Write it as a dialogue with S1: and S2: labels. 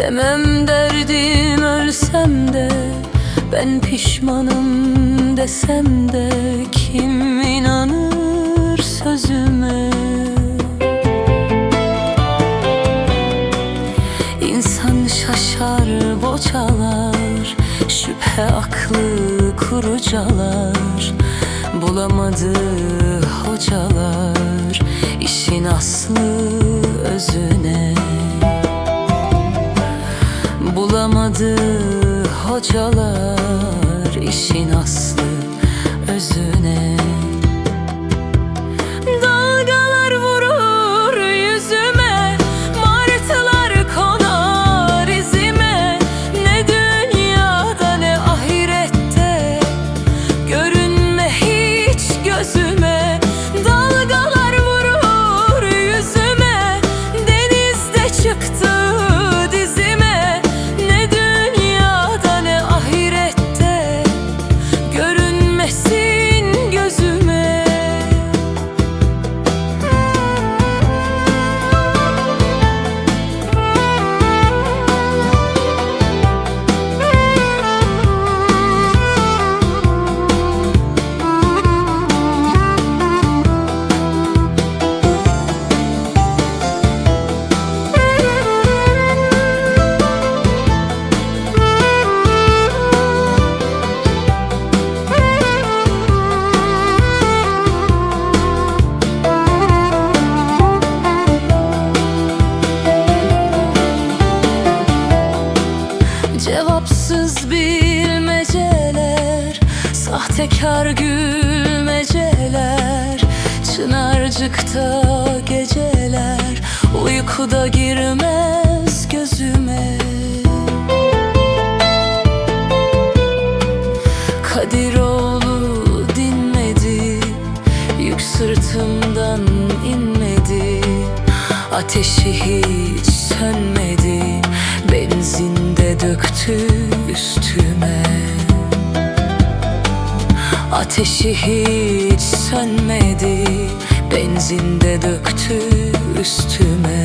S1: Demem derdim ölsem de Ben pişmanım desem de Kim inanır sözüme? İnsan şaşar boçalar Şüphe aklı kurucalar Bulamadı hocalar işin aslı özüne Bulamadı hocalar işin aslı özüne Sahtekar gülmeceler Çınarcıkta geceler Uykuda girmez gözüme. Kadiroğlu dinmedi Yük sırtımdan inmedi Ateşi hiç sönmedi Benzin de döktü üstüme Ateşi hiç sönmedi. Benzin de döktü üstüme